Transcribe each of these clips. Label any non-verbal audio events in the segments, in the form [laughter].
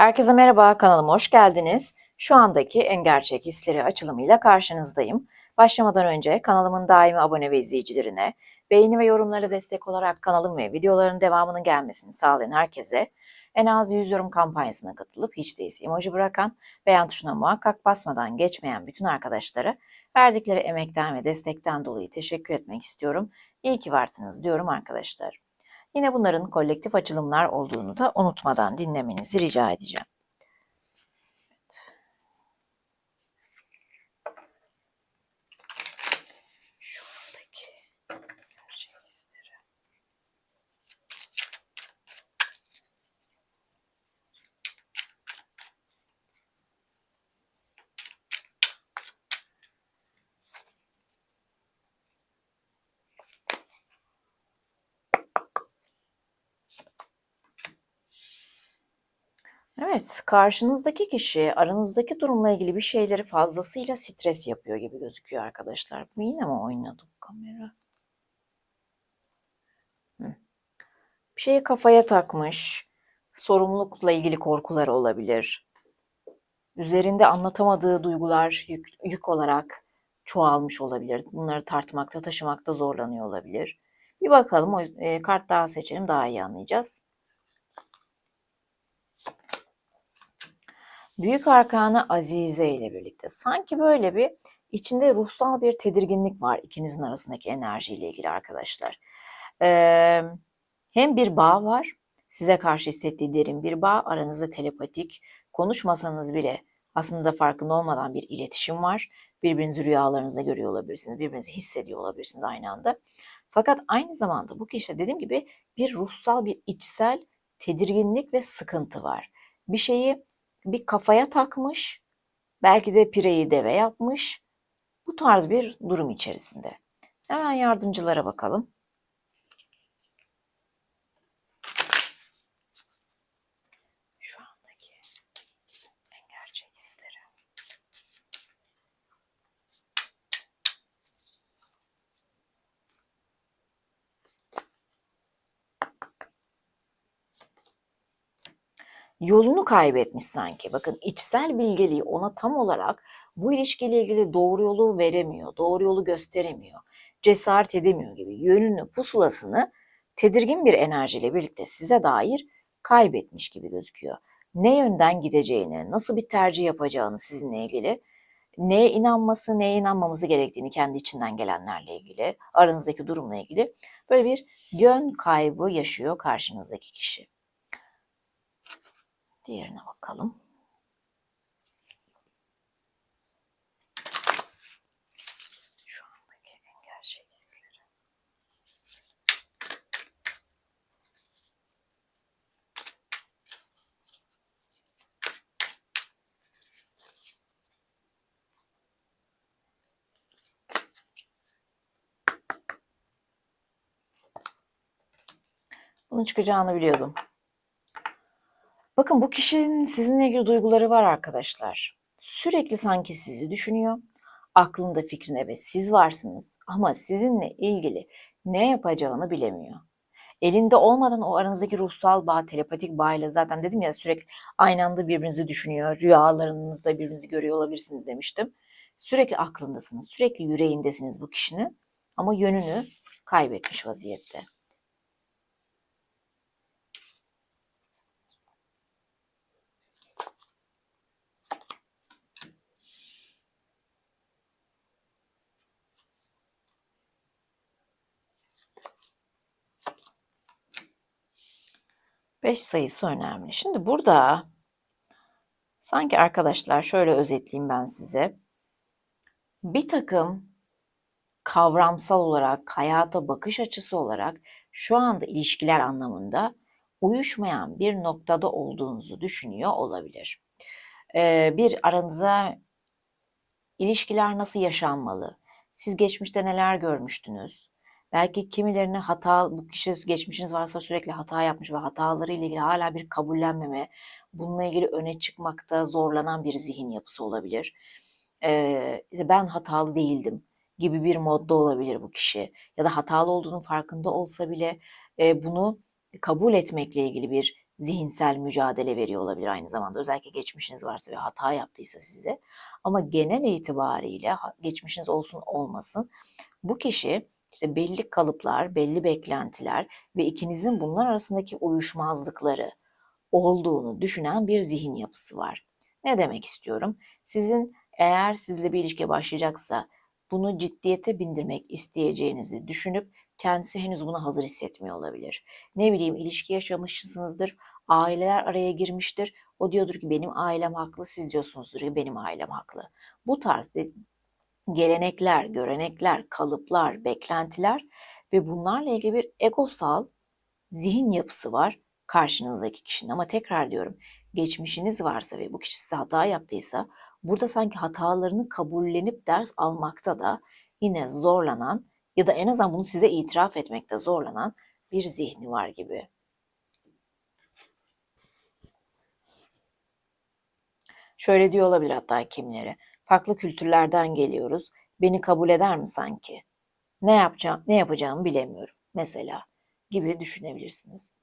Herkese merhaba, kanalıma hoş geldiniz. Şu andaki en gerçek hisleri açılımıyla karşınızdayım. Başlamadan önce kanalımın daimi abone ve izleyicilerine, beğeni ve yorumlara destek olarak kanalım ve videoların devamının gelmesini sağlayan herkese, en az 100 yorum kampanyasına katılıp hiç değilse emoji bırakan, beğen tuşuna muhakkak basmadan geçmeyen bütün arkadaşlara verdikleri emekten ve destekten dolayı teşekkür etmek istiyorum. İyi ki varsınız diyorum arkadaşlar. Yine bunların kolektif açılımlar olduğunu da unutmadan dinlemenizi rica edeceğim. Evet, karşınızdaki kişi aranızdaki durumla ilgili bir şeyleri fazlasıyla stres yapıyor gibi gözüküyor arkadaşlar. Bu yine mi oynadı bu kamera? Bir şeyi kafaya takmış, sorumlulukla ilgili korkuları olabilir. Üzerinde anlatamadığı duygular yük, yük olarak çoğalmış olabilir. Bunları tartmakta, taşımakta zorlanıyor olabilir. Bir bakalım, o, e, kart daha seçelim, daha iyi anlayacağız. Büyük Arkanı Azize ile birlikte sanki böyle bir içinde ruhsal bir tedirginlik var ikinizin arasındaki enerjiyle ilgili arkadaşlar. Ee, hem bir bağ var, size karşı hissettiği derin bir bağ, aranızda telepatik, konuşmasanız bile aslında farkında olmadan bir iletişim var. Birbirinizi rüyalarınızda görüyor olabilirsiniz, birbirinizi hissediyor olabilirsiniz aynı anda. Fakat aynı zamanda bu kişide dediğim gibi bir ruhsal, bir içsel tedirginlik ve sıkıntı var. Bir şeyi bir kafaya takmış, belki de pireyi deve yapmış. Bu tarz bir durum içerisinde. Hemen yardımcılara bakalım. Şu andaki en gerçek hisleri. Yolunu kaybetmiş sanki. Bakın içsel bilgeliği ona tam olarak bu ilişkiyle ilgili doğru yolu veremiyor, doğru yolu gösteremiyor, cesaret edemiyor gibi yönünü, pusulasını tedirgin bir enerjiyle birlikte size dair kaybetmiş gibi gözüküyor. Ne yönden gideceğini, nasıl bir tercih yapacağını sizinle ilgili, neye inanması, neye inanmamızı gerektiğini kendi içinden gelenlerle ilgili, aranızdaki durumla ilgili böyle bir yön kaybı yaşıyor karşınızdaki kişi. Diğerine bakalım. Şu andaki en gerçek izleri. Bunun çıkacağını biliyordum. Bakın bu kişinin sizinle ilgili duyguları var arkadaşlar. Sürekli sanki sizi düşünüyor. Aklında fikrine ve siz varsınız ama sizinle ilgili ne yapacağını bilemiyor. Elinde olmadan o aranızdaki ruhsal bağ, telepatik bağıyla zaten dedim ya sürekli aynı anda birbirinizi düşünüyor. Rüyalarınızda birbirinizi görüyor olabilirsiniz demiştim. Sürekli aklındasınız, sürekli yüreğindesiniz bu kişinin ama yönünü kaybetmiş vaziyette. Beş sayısı önemli. Şimdi burada sanki arkadaşlar şöyle özetleyeyim ben size. Bir takım kavramsal olarak, hayata bakış açısı olarak şu anda ilişkiler anlamında uyuşmayan bir noktada olduğunuzu düşünüyor olabilir. Ee, bir aranıza ilişkiler nasıl yaşanmalı? Siz geçmişte neler görmüştünüz? Belki kimilerine hata, bu kişi geçmişiniz varsa sürekli hata yapmış ve hataları ile ilgili hala bir kabullenmeme, bununla ilgili öne çıkmakta zorlanan bir zihin yapısı olabilir. Ee, ben hatalı değildim gibi bir modda olabilir bu kişi. Ya da hatalı olduğunun farkında olsa bile e, bunu kabul etmekle ilgili bir zihinsel mücadele veriyor olabilir aynı zamanda. Özellikle geçmişiniz varsa ve hata yaptıysa size. Ama genel itibariyle geçmişiniz olsun olmasın bu kişi işte belli kalıplar, belli beklentiler ve ikinizin bunlar arasındaki uyuşmazlıkları olduğunu düşünen bir zihin yapısı var. Ne demek istiyorum? Sizin eğer sizle bir ilişkiye başlayacaksa bunu ciddiyete bindirmek isteyeceğinizi düşünüp kendisi henüz buna hazır hissetmiyor olabilir. Ne bileyim ilişki yaşamışsınızdır, aileler araya girmiştir. O diyordur ki benim ailem haklı, siz diyorsunuzdur ki benim ailem haklı. Bu tarz gelenekler, görenekler, kalıplar, beklentiler ve bunlarla ilgili bir egosal zihin yapısı var karşınızdaki kişinin. Ama tekrar diyorum, geçmişiniz varsa ve bu kişi size hata yaptıysa burada sanki hatalarını kabullenip ders almakta da yine zorlanan ya da en azından bunu size itiraf etmekte zorlanan bir zihni var gibi. Şöyle diyor olabilir hatta kimleri. Farklı kültürlerden geliyoruz. Beni kabul eder mi sanki? Ne yapacağım, ne yapacağımı bilemiyorum mesela gibi düşünebilirsiniz.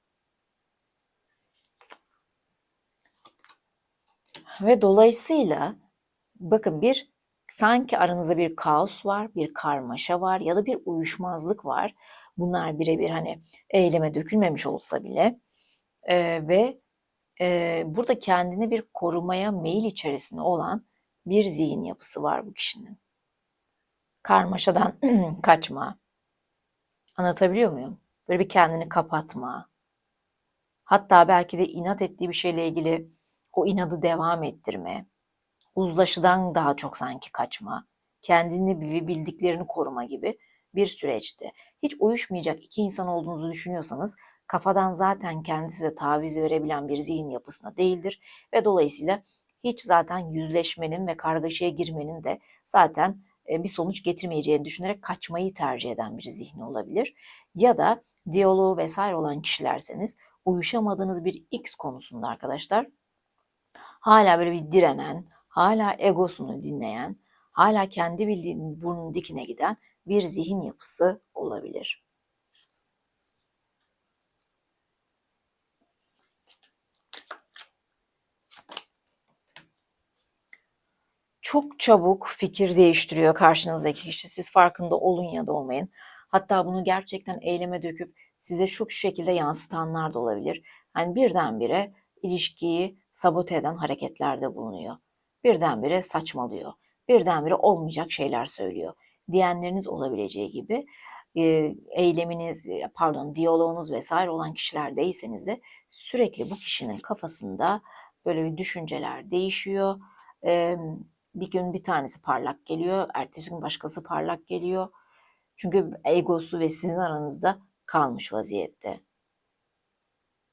Ve dolayısıyla bakın bir sanki aranızda bir kaos var, bir karmaşa var ya da bir uyuşmazlık var. Bunlar birebir hani eyleme dökülmemiş olsa bile e, ve e, burada kendini bir korumaya meyil içerisinde olan bir zihin yapısı var bu kişinin. Karmaşadan [clears throat] kaçma. Anlatabiliyor muyum? Böyle bir kendini kapatma. Hatta belki de inat ettiği bir şeyle ilgili o inadı devam ettirme. Uzlaşıdan daha çok sanki kaçma. Kendini bildiklerini koruma gibi bir süreçti. Hiç uyuşmayacak iki insan olduğunuzu düşünüyorsanız kafadan zaten kendisi taviz verebilen bir zihin yapısına değildir ve dolayısıyla hiç zaten yüzleşmenin ve kargaşaya girmenin de zaten e, bir sonuç getirmeyeceğini düşünerek kaçmayı tercih eden bir zihni olabilir. Ya da diyaloğu vesaire olan kişilerseniz uyuşamadığınız bir X konusunda arkadaşlar hala böyle bir direnen, hala egosunu dinleyen, hala kendi bildiğinin burnun dikine giden bir zihin yapısı olabilir. Çok çabuk fikir değiştiriyor karşınızdaki kişi. Siz farkında olun ya da olmayın. Hatta bunu gerçekten eyleme döküp size şu şekilde yansıtanlar da olabilir. Hani birdenbire ilişkiyi sabote eden hareketlerde bulunuyor. Birdenbire saçmalıyor. Birdenbire olmayacak şeyler söylüyor. Diyenleriniz olabileceği gibi eyleminiz, pardon diyaloğunuz vesaire olan kişiler değilseniz de sürekli bu kişinin kafasında böyle bir düşünceler değişiyor bir gün bir tanesi parlak geliyor, ertesi gün başkası parlak geliyor. Çünkü egosu ve sizin aranızda kalmış vaziyette.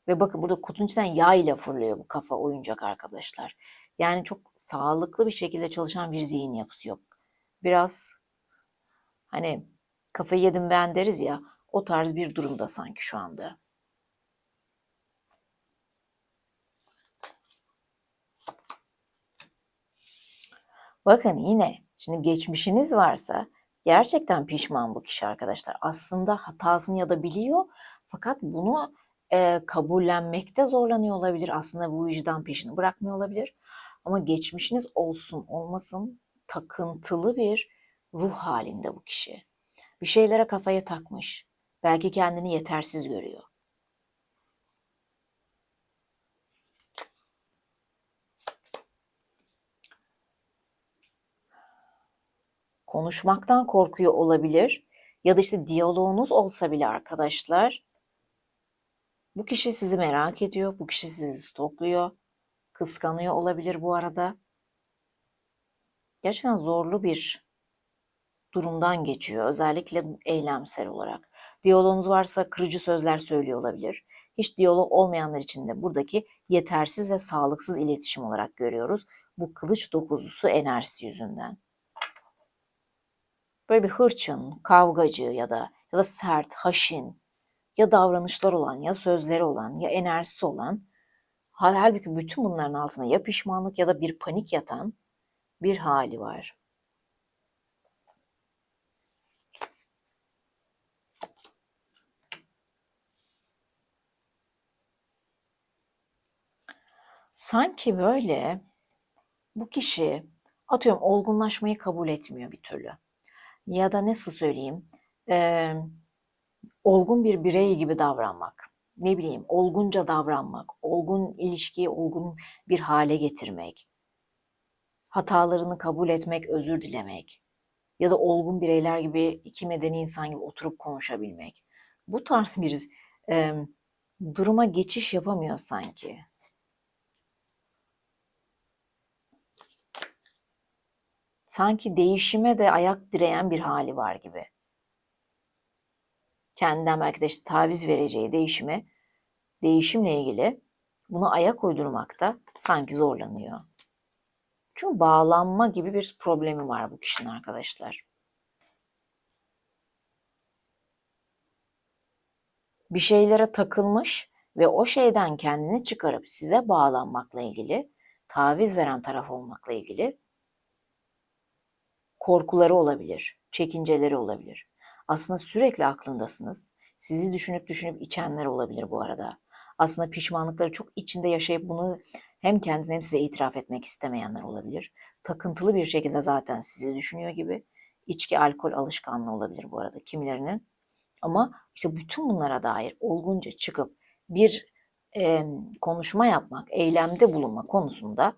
Ve bakın burada kutunun içinden yağ ile fırlıyor bu kafa oyuncak arkadaşlar. Yani çok sağlıklı bir şekilde çalışan bir zihin yapısı yok. Biraz hani kafayı yedim ben deriz ya o tarz bir durumda sanki şu anda. Bakın yine şimdi geçmişiniz varsa gerçekten pişman bu kişi arkadaşlar. Aslında hatasını ya da biliyor fakat bunu e, kabullenmekte zorlanıyor olabilir. Aslında bu vicdan peşini bırakmıyor olabilir. Ama geçmişiniz olsun olmasın takıntılı bir ruh halinde bu kişi. Bir şeylere kafaya takmış. Belki kendini yetersiz görüyor. Konuşmaktan korkuyor olabilir. Ya da işte diyaloğunuz olsa bile arkadaşlar bu kişi sizi merak ediyor, bu kişi sizi stokluyor, kıskanıyor olabilir bu arada. Gerçekten zorlu bir durumdan geçiyor özellikle eylemsel olarak. Diyaloğunuz varsa kırıcı sözler söylüyor olabilir. Hiç diyalog olmayanlar için de buradaki yetersiz ve sağlıksız iletişim olarak görüyoruz. Bu kılıç dokuzusu enerjisi yüzünden böyle bir hırçın, kavgacı ya da ya da sert, haşin ya davranışlar olan ya sözleri olan ya enerjisi olan halbuki bütün bunların altında ya pişmanlık ya da bir panik yatan bir hali var. Sanki böyle bu kişi atıyorum olgunlaşmayı kabul etmiyor bir türlü. Ya da nasıl söyleyeyim? E, olgun bir birey gibi davranmak. Ne bileyim, olgunca davranmak, olgun ilişkiyi olgun bir hale getirmek. Hatalarını kabul etmek, özür dilemek ya da olgun bireyler gibi iki medeni insan gibi oturup konuşabilmek. Bu tarz bir e, duruma geçiş yapamıyor sanki. Sanki değişime de ayak direyen bir hali var gibi. Kendinden belki de işte taviz vereceği değişime, değişimle ilgili bunu ayak uydurmakta sanki zorlanıyor. Çünkü bağlanma gibi bir problemi var bu kişinin arkadaşlar. Bir şeylere takılmış ve o şeyden kendini çıkarıp size bağlanmakla ilgili, taviz veren taraf olmakla ilgili korkuları olabilir, çekinceleri olabilir. Aslında sürekli aklındasınız. Sizi düşünüp düşünüp içenler olabilir bu arada. Aslında pişmanlıkları çok içinde yaşayıp bunu hem kendine hem size itiraf etmek istemeyenler olabilir. Takıntılı bir şekilde zaten sizi düşünüyor gibi. İçki, alkol alışkanlığı olabilir bu arada kimilerinin. Ama işte bütün bunlara dair olgunca çıkıp bir e, konuşma yapmak, eylemde bulunma konusunda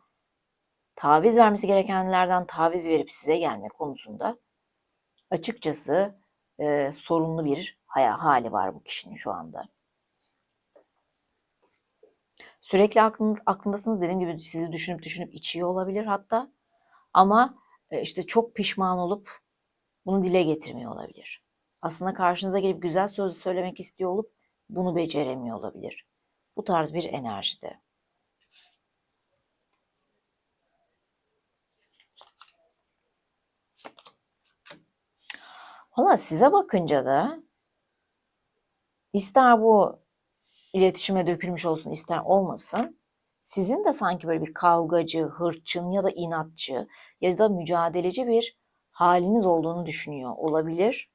taviz vermesi gerekenlerden taviz verip size gelme konusunda açıkçası e, sorunlu bir hali var bu kişinin şu anda. Sürekli aklın, aklındasınız dediğim gibi sizi düşünüp düşünüp içiyor olabilir hatta. Ama e, işte çok pişman olup bunu dile getirmiyor olabilir. Aslında karşınıza gelip güzel söz söylemek istiyor olup bunu beceremiyor olabilir. Bu tarz bir enerjide. Valla size bakınca da ister bu iletişime dökülmüş olsun ister olmasın sizin de sanki böyle bir kavgacı, hırçın ya da inatçı ya da mücadeleci bir haliniz olduğunu düşünüyor olabilir.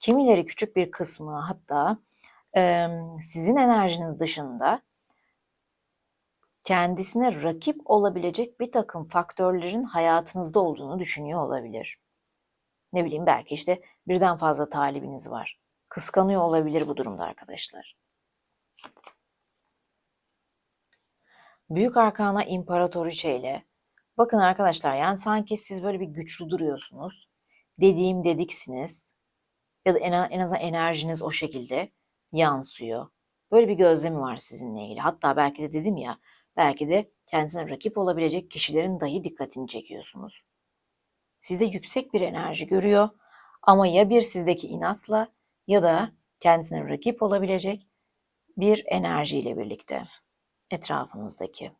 Kimileri küçük bir kısmı hatta sizin enerjiniz dışında kendisine rakip olabilecek bir takım faktörlerin hayatınızda olduğunu düşünüyor olabilir. Ne bileyim belki işte birden fazla talibiniz var. Kıskanıyor olabilir bu durumda arkadaşlar. Büyük Arkana İmparatoriçe ile bakın arkadaşlar yani sanki siz böyle bir güçlü duruyorsunuz. Dediğim dediksiniz ya da en, en azından enerjiniz o şekilde yansıyor. Böyle bir gözlemi var sizinle ilgili. Hatta belki de dedim ya belki de kendisine rakip olabilecek kişilerin dahi dikkatini çekiyorsunuz. Sizde yüksek bir enerji görüyor ama ya bir sizdeki inatla ya da kendisine rakip olabilecek bir enerjiyle birlikte etrafınızdaki.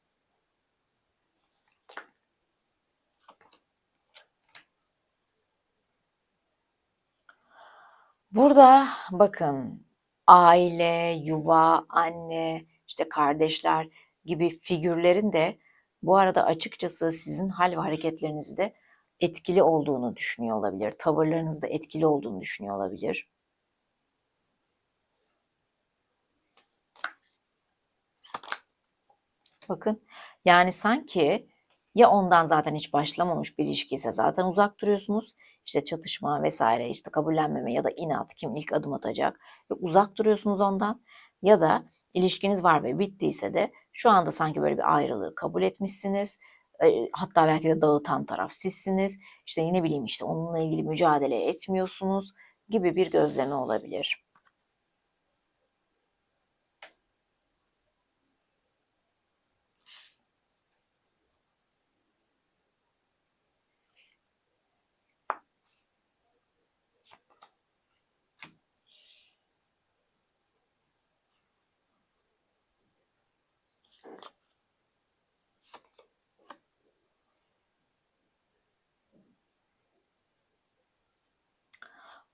Burada bakın aile, yuva, anne, işte kardeşler gibi figürlerin de bu arada açıkçası sizin hal ve hareketlerinizde etkili olduğunu düşünüyor olabilir. Tavırlarınızda etkili olduğunu düşünüyor olabilir. Bakın yani sanki ya ondan zaten hiç başlamamış bir ilişki ise zaten uzak duruyorsunuz. İşte çatışma vesaire işte kabullenmeme ya da inat kim ilk adım atacak ve uzak duruyorsunuz ondan. Ya da ilişkiniz var ve bittiyse de şu anda sanki böyle bir ayrılığı kabul etmişsiniz. Hatta belki de dağıtan taraf sizsiniz. İşte yine bileyim işte onunla ilgili mücadele etmiyorsunuz gibi bir gözleme olabilir.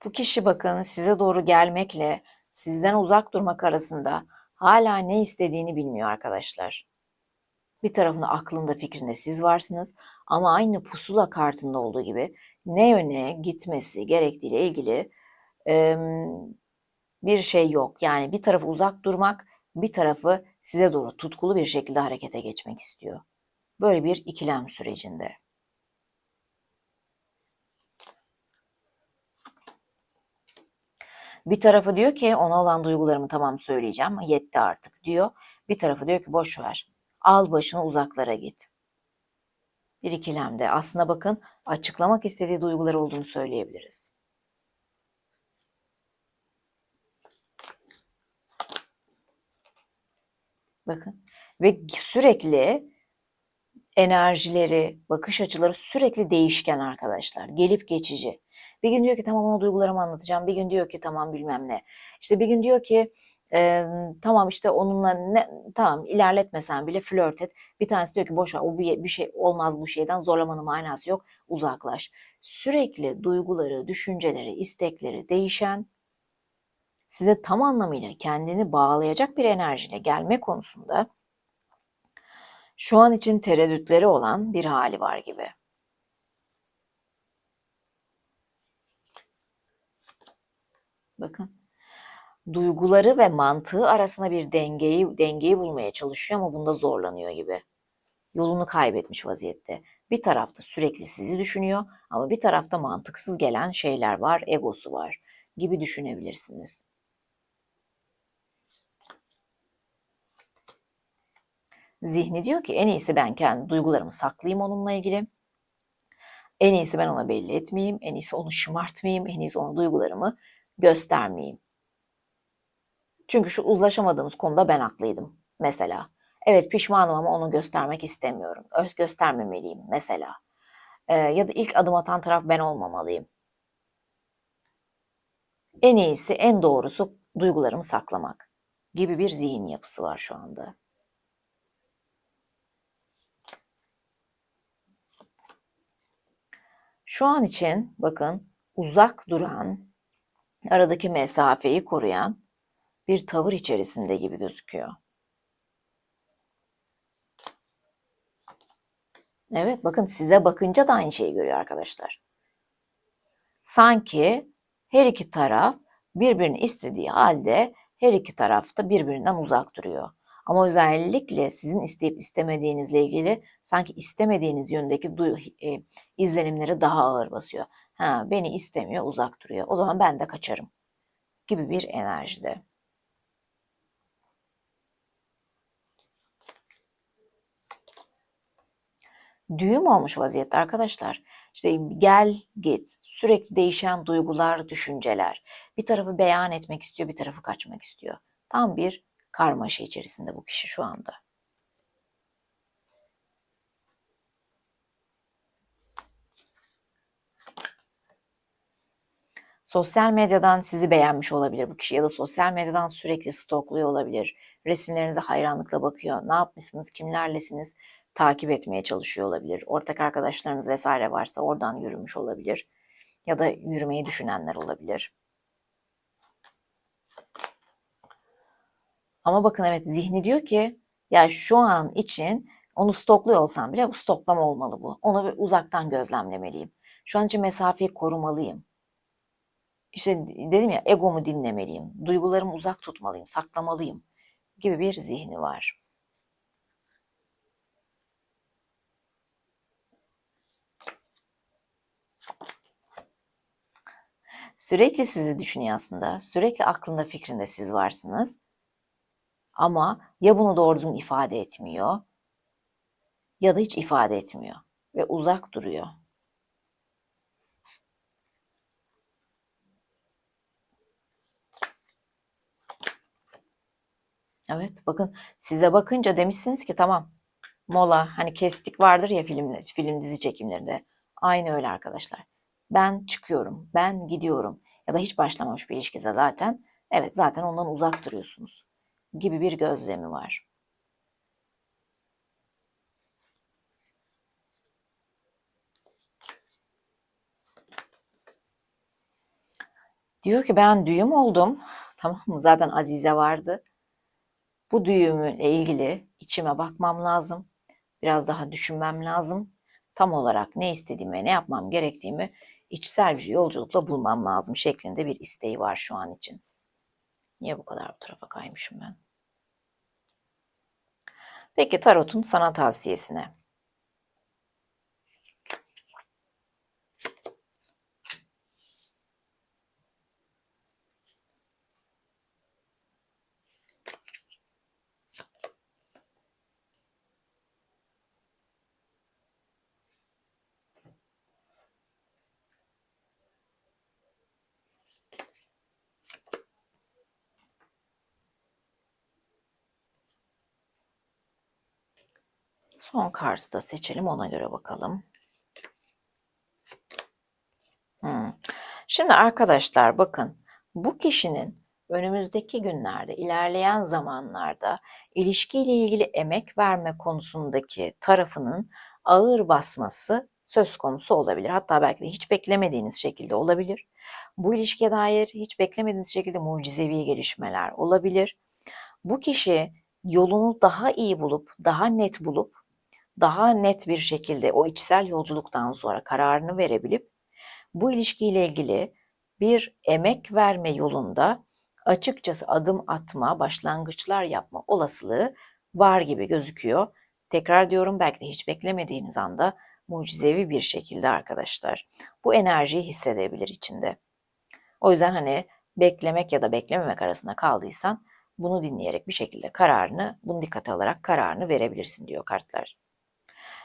Bu kişi bakın size doğru gelmekle sizden uzak durmak arasında hala ne istediğini bilmiyor arkadaşlar. Bir tarafında aklında fikrinde siz varsınız ama aynı pusula kartında olduğu gibi ne yöne gitmesi gerektiğiyle ilgili e, bir şey yok. Yani bir tarafı uzak durmak bir tarafı size doğru tutkulu bir şekilde harekete geçmek istiyor. Böyle bir ikilem sürecinde. Bir tarafı diyor ki ona olan duygularımı tamam söyleyeceğim yetti artık diyor. Bir tarafı diyor ki boş ver. Al başını uzaklara git. Bir ikilemde aslında bakın açıklamak istediği duygular olduğunu söyleyebiliriz. Bakın ve sürekli enerjileri, bakış açıları sürekli değişken arkadaşlar. Gelip geçici. Bir gün diyor ki tamam ona duygularımı anlatacağım. Bir gün diyor ki tamam bilmem ne. İşte bir gün diyor ki e, tamam işte onunla ne tamam ilerletmesen bile flört et. Bir tanesi diyor ki boş ver o bir, bir şey olmaz bu şeyden zorlamanın manası yok. Uzaklaş. Sürekli duyguları, düşünceleri, istekleri değişen size tam anlamıyla kendini bağlayacak bir enerjiyle gelme konusunda şu an için tereddütleri olan bir hali var gibi. Bakın. Duyguları ve mantığı arasında bir dengeyi dengeyi bulmaya çalışıyor ama bunda zorlanıyor gibi. Yolunu kaybetmiş vaziyette. Bir tarafta sürekli sizi düşünüyor ama bir tarafta mantıksız gelen şeyler var, egosu var gibi düşünebilirsiniz. Zihni diyor ki en iyisi ben kendi duygularımı saklayayım onunla ilgili. En iyisi ben ona belli etmeyeyim, en iyisi onu şımartmayayım, en iyisi ona duygularımı göstermeyeyim. Çünkü şu uzlaşamadığımız konuda ben haklıydım mesela. Evet pişmanım ama onu göstermek istemiyorum. Öz göstermemeliyim mesela. Ee, ya da ilk adım atan taraf ben olmamalıyım. En iyisi, en doğrusu duygularımı saklamak gibi bir zihin yapısı var şu anda. Şu an için bakın uzak duran, aradaki mesafeyi koruyan bir tavır içerisinde gibi gözüküyor. Evet bakın size bakınca da aynı şeyi görüyor arkadaşlar. Sanki her iki taraf birbirini istediği halde her iki taraf da birbirinden uzak duruyor. Ama özellikle sizin isteyip istemediğinizle ilgili sanki istemediğiniz yöndeki e, izlenimleri daha ağır basıyor. Ha, beni istemiyor, uzak duruyor. O zaman ben de kaçarım gibi bir enerjide. Düğüm olmuş vaziyette arkadaşlar. İşte gel git, sürekli değişen duygular, düşünceler. Bir tarafı beyan etmek istiyor, bir tarafı kaçmak istiyor. Tam bir karmaşa içerisinde bu kişi şu anda. Sosyal medyadan sizi beğenmiş olabilir bu kişi ya da sosyal medyadan sürekli stokluyor olabilir. Resimlerinize hayranlıkla bakıyor. Ne yapmışsınız, kimlerlesiniz takip etmeye çalışıyor olabilir. Ortak arkadaşlarınız vesaire varsa oradan yürümüş olabilir. Ya da yürümeyi düşünenler olabilir. Ama bakın evet zihni diyor ki ya şu an için onu stokluyor olsam bile bu stoklama olmalı bu. Onu uzaktan gözlemlemeliyim. Şu an için mesafeyi korumalıyım. İşte dedim ya egomu dinlemeliyim. Duygularımı uzak tutmalıyım, saklamalıyım gibi bir zihni var. Sürekli sizi düşünüyor aslında. Sürekli aklında fikrinde siz varsınız. Ama ya bunu doğru düzgün ifade etmiyor ya da hiç ifade etmiyor ve uzak duruyor. Evet bakın size bakınca demişsiniz ki tamam mola hani kestik vardır ya film, film dizi çekimlerinde. Aynı öyle arkadaşlar. Ben çıkıyorum, ben gidiyorum ya da hiç başlamamış bir ilişkide zaten. Evet zaten ondan uzak duruyorsunuz gibi bir gözlemi var. Diyor ki ben düğüm oldum. [laughs] Tamam mı? Zaten Azize vardı. Bu düğümle ilgili içime bakmam lazım. Biraz daha düşünmem lazım. Tam olarak ne istediğimi, ne yapmam gerektiğimi içsel bir yolculukla bulmam lazım şeklinde bir isteği var şu an için. Niye bu kadar bu tarafa kaymışım ben? Peki tarotun sana tavsiyesine. Son kartı da seçelim ona göre bakalım. Hmm. Şimdi arkadaşlar bakın bu kişinin önümüzdeki günlerde, ilerleyen zamanlarda ilişkiyle ilgili emek verme konusundaki tarafının ağır basması söz konusu olabilir. Hatta belki de hiç beklemediğiniz şekilde olabilir. Bu ilişkiye dair hiç beklemediğiniz şekilde mucizevi gelişmeler olabilir. Bu kişi yolunu daha iyi bulup, daha net bulup, daha net bir şekilde o içsel yolculuktan sonra kararını verebilip bu ilişkiyle ilgili bir emek verme yolunda açıkçası adım atma, başlangıçlar yapma olasılığı var gibi gözüküyor. Tekrar diyorum belki de hiç beklemediğiniz anda mucizevi bir şekilde arkadaşlar bu enerjiyi hissedebilir içinde. O yüzden hani beklemek ya da beklememek arasında kaldıysan bunu dinleyerek bir şekilde kararını, bunu dikkate alarak kararını verebilirsin diyor kartlar.